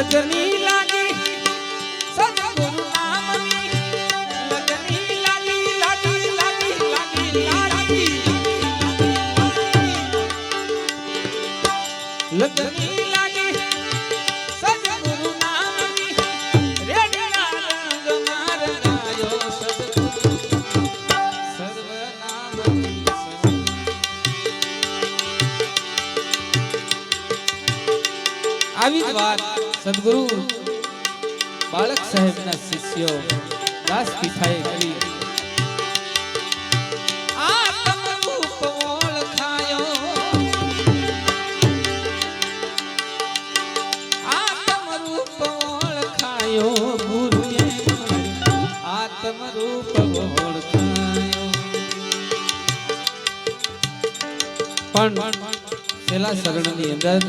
ભગની વળખાયો ગુરુએ આત્મરૂપ વળખાયો અંદર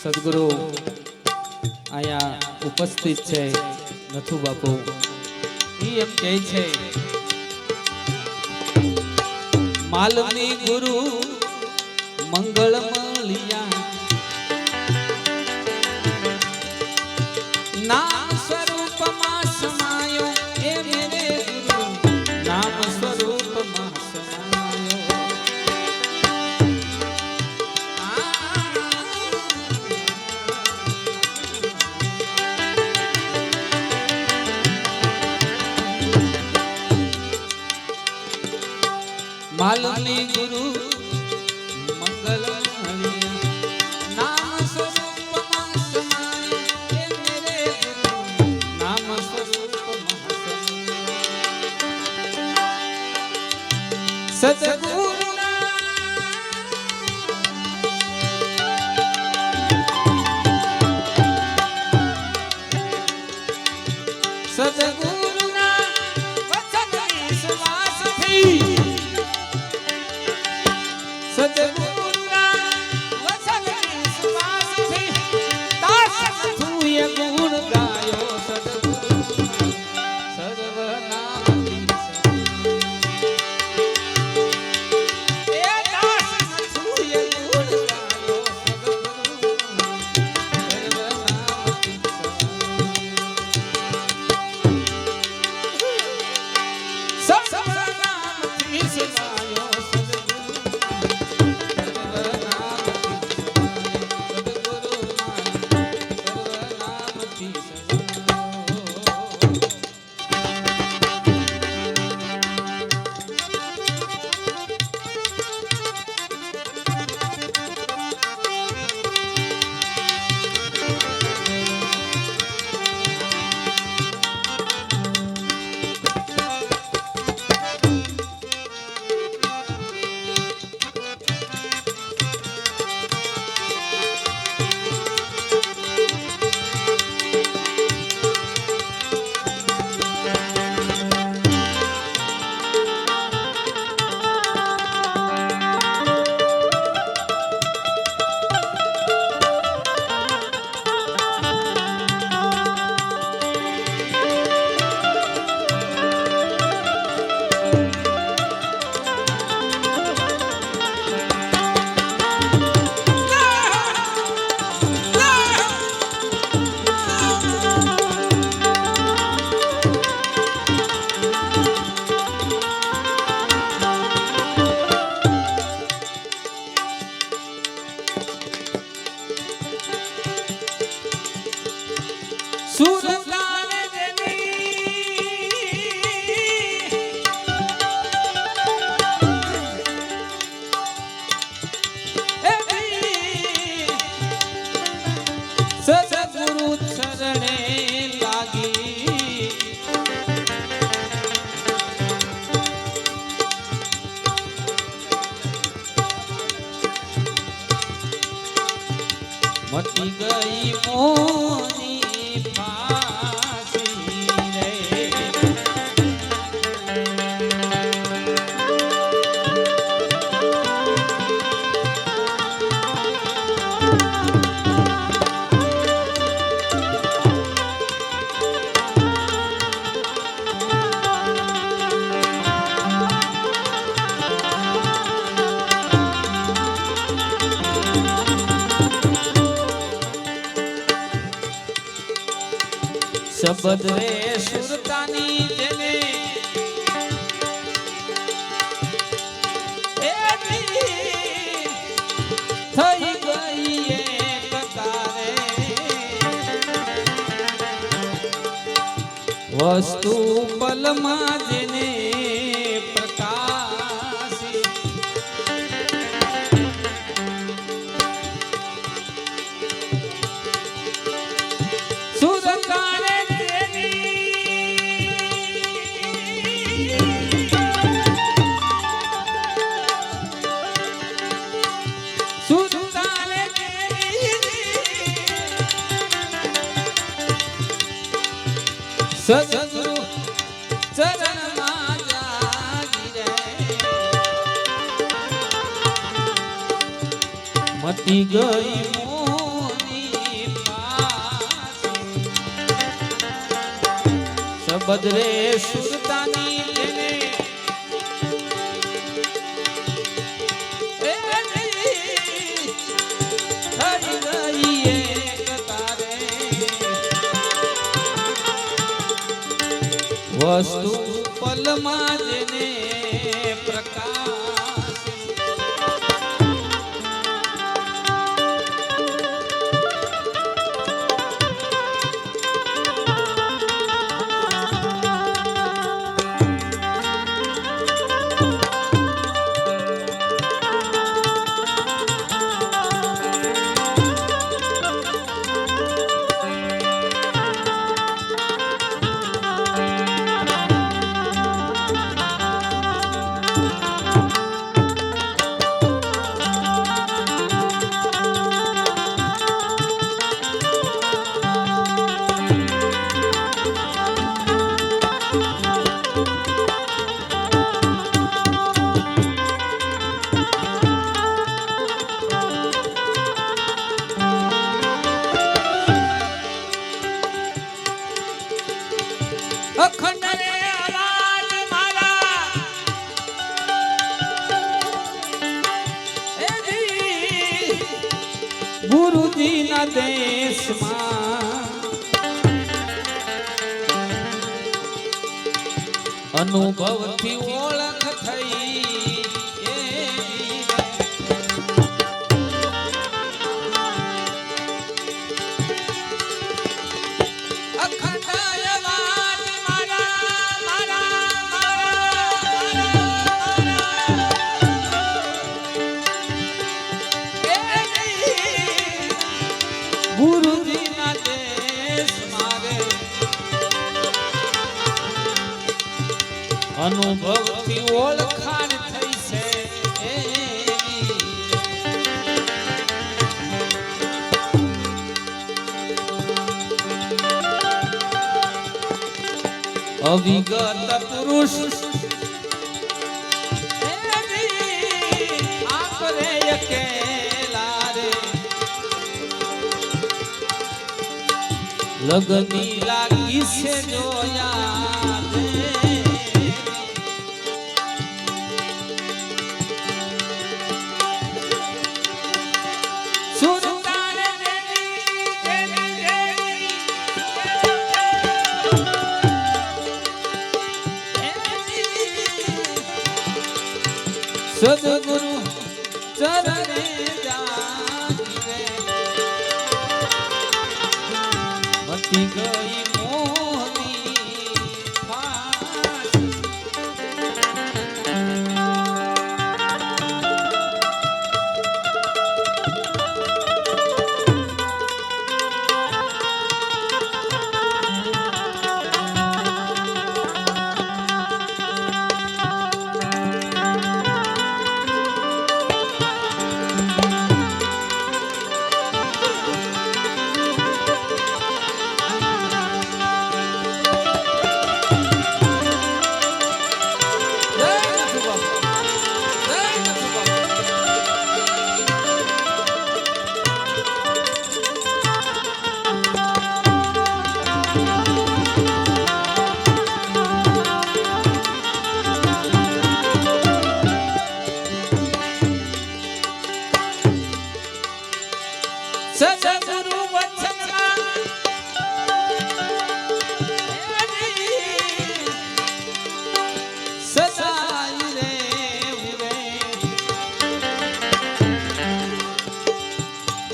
સદગુરુ અહીંયા ઉપસ્થિત છે. નથુ બાપુ એમ કહે છે, માલની ગુરુ મંગળમય માલની ગુરુ ભદ્રેશ્વર ના દેશમાં અનુભવથી અનુભવથી ઓળખાણ થઈ છે. અવિગત પુરુષ. લગની લાગી છે જોયા.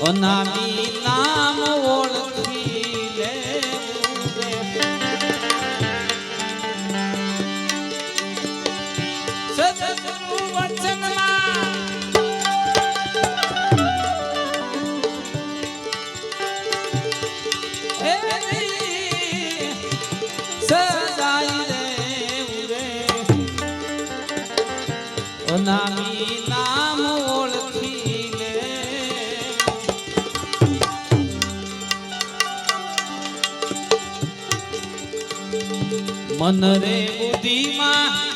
અનામી નામ મન રે બુદ્ધિમાં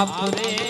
આપરે આપની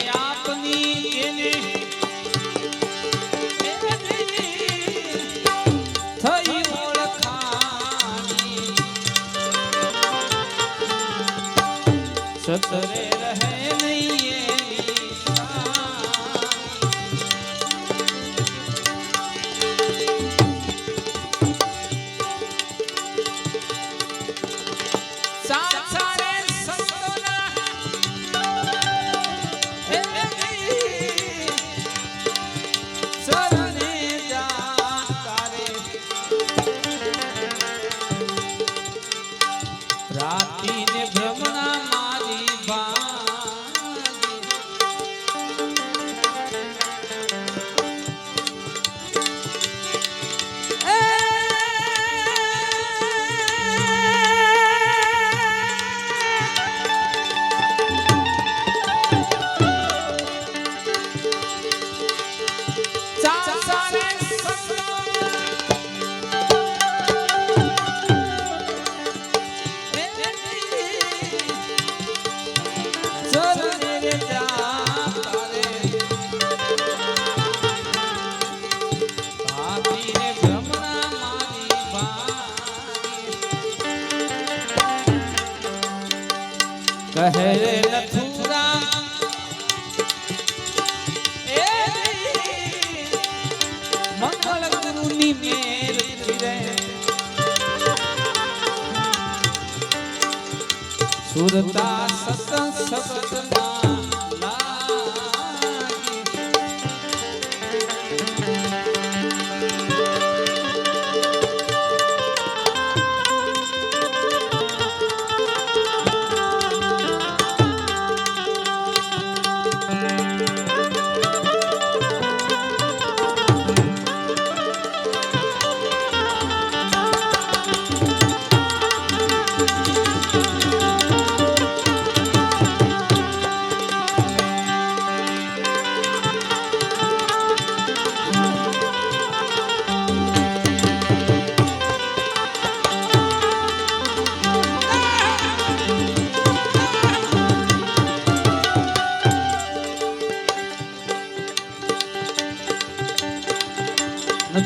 सपत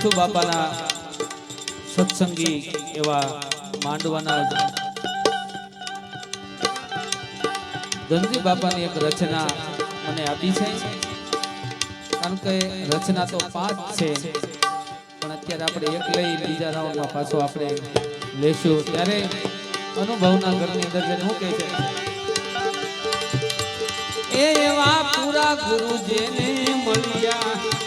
નથુ બાપાના સત્સંગી એવા માંડવાના ધનજી બાપાની એક રચના મને આપી છે. કારણ કે રચના તો પાંચ છે, પણ અત્યારે આપણે એક લઈ બીજા રાઉન્ડમાં પાછો આપણે લેશું. ત્યારે અનુભવના ઘરની અંદર જઈને શું કહે છે? એવા પૂરા ગુરુ જેને મળ્યા.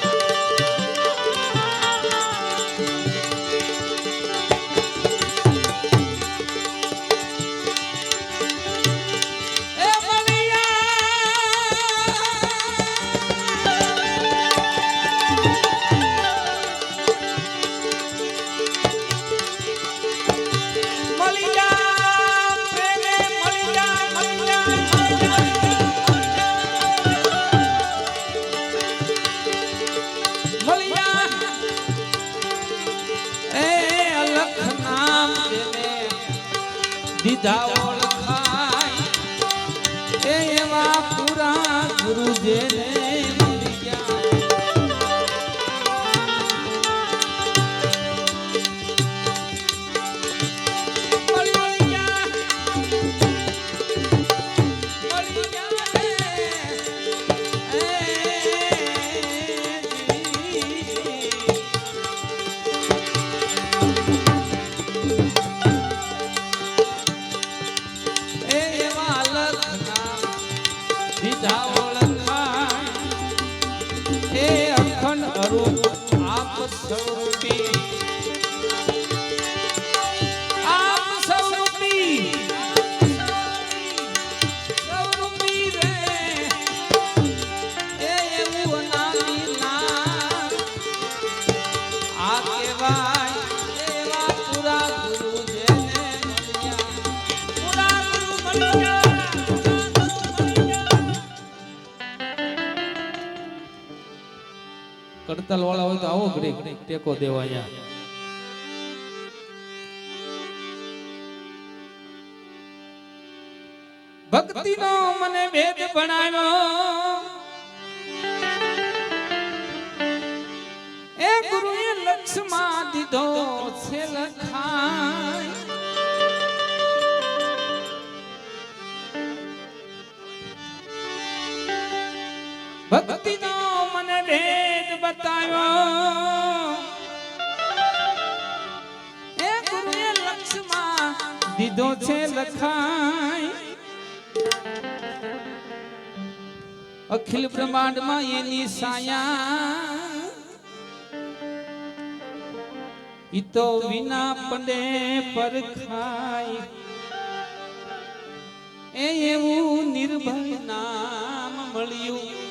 દીધા ઓળખાય એવા પૂરા ગુરુ કડતાલ વાળા હોય તો આવો ઘડીક ટેકો દેવા અહીંયા. ભક્તિનો મને વેદ ભણાવ્યો એ ગુરુએ લક્ષમાં દીધો છે લખાય ભક્તિનો મને વેદ બતાવ્યો એ ગુરુએ લક્ષમાં દીધો છે લખાય અખિલ બ્રહ્માંડમાં એની સાયા. ઈ તો વિના પંડે પરખાય એ એવું નિર્ભય નામ મળ્યું.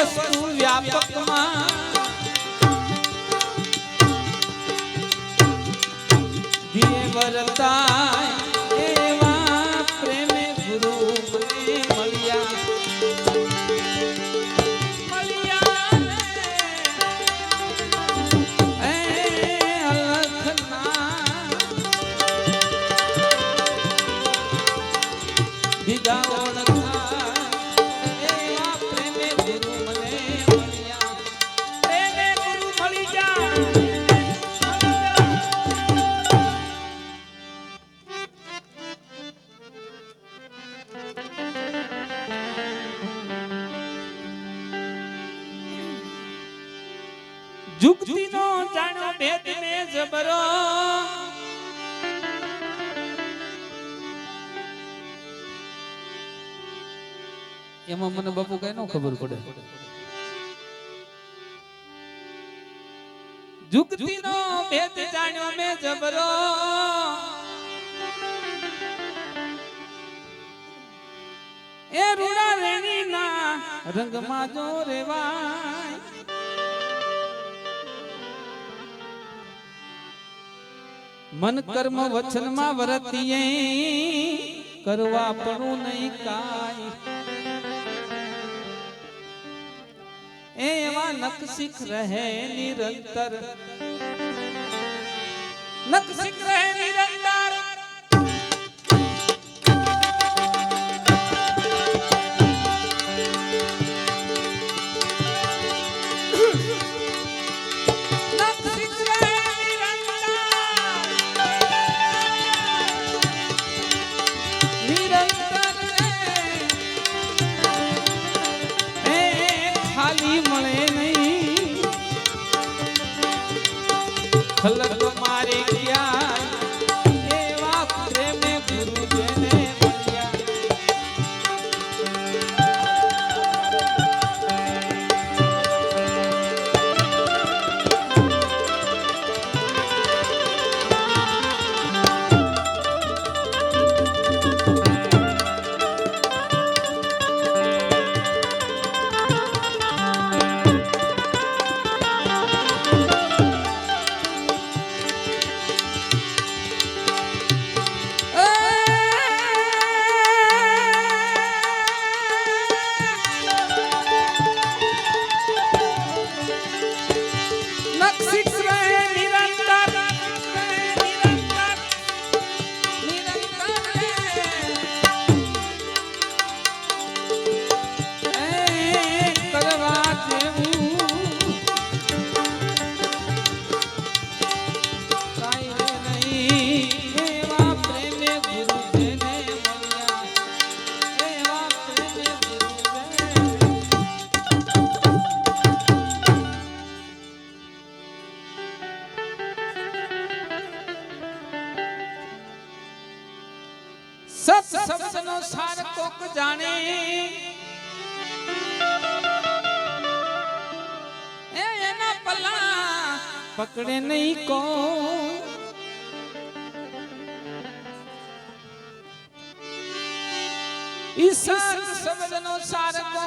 વસ્તુ વ્યાપકમાં દિયે એમાં મને બાપુ કઈ ન ખબર પડે. જુગતી નો ભેદ જાણ્યો મે જબરો. એ રૂડા રેણી ના રંગમાં જો રેવાય. મન કર્મ વચનમાં વરતીએ કરવા પડું નહીં કાય એ એવા નકશિખ રહે નિરંતર. નકશિખ રહે નિરંતર. Sit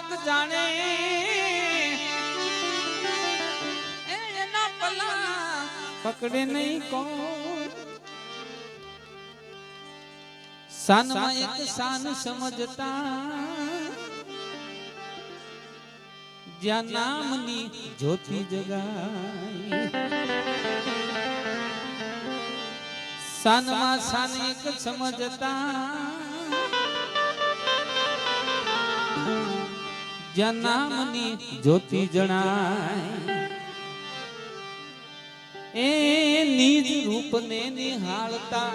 કોક જાણે. એના પલા પકડે નહીં કોણ. સાનમાં એક સાન સમજતા. જ્યાં નામની જ્યોતિ જગાય સાનમાં સાન એક સમજતા. જ્યાં નામની જ્યોતિ જણાય. એ નિજ રૂપને નિહાળતા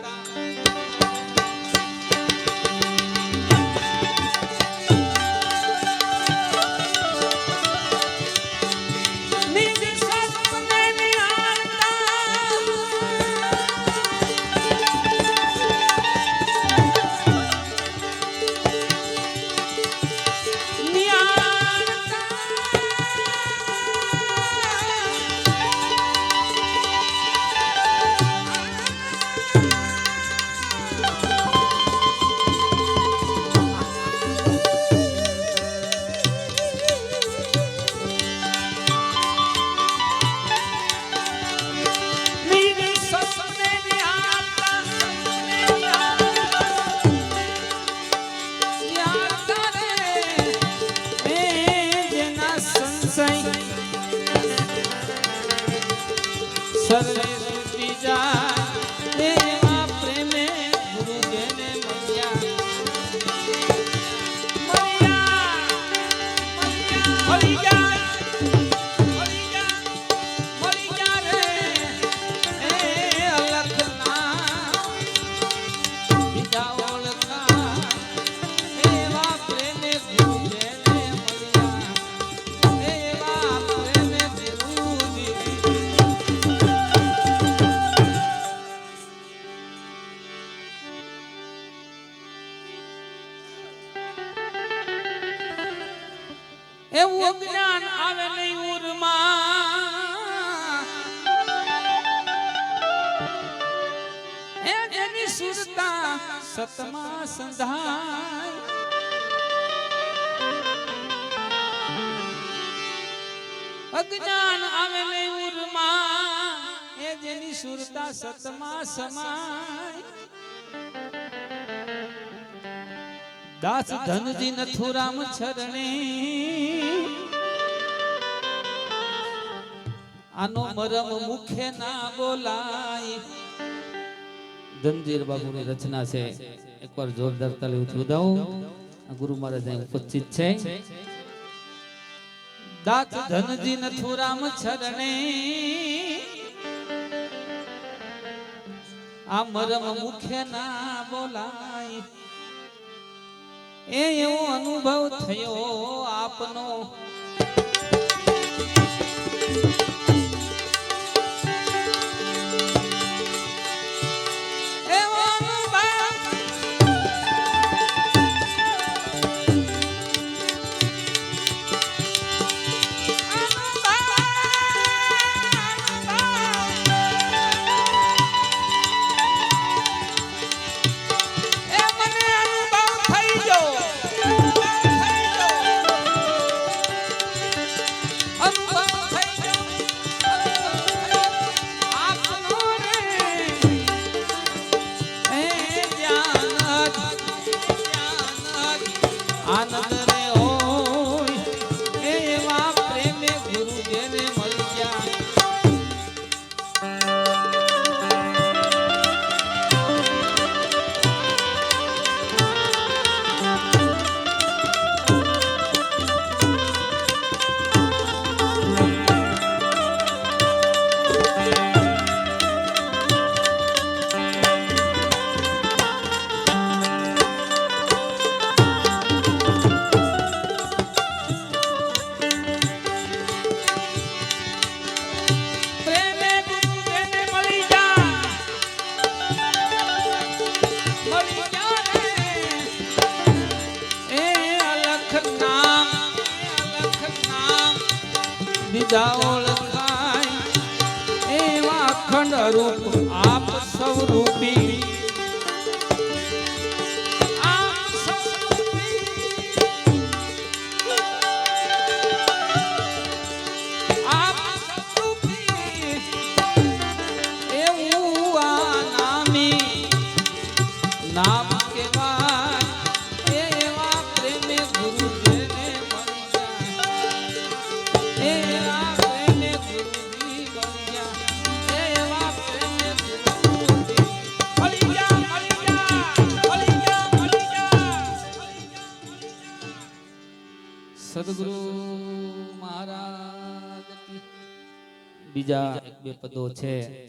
દાસ ધનજી નથુરામ છરણે. આનો મરમ મુખે ના બોલાય. ધનજીર બાબુની રચના છે. એકવાર જોરદાર તાલી ઉદાવો ગુરુ મહારાજ અહીં ઉપસ્થિત છે. દાસ ધનજી નથુરામ છરણે. આ મરમ મુખે ના બોલાય. એ એવો અનુભવ થયો આપનો. દીદા ઓળખાય એવા ખંડ રૂપ આપ સૌ પદો છે.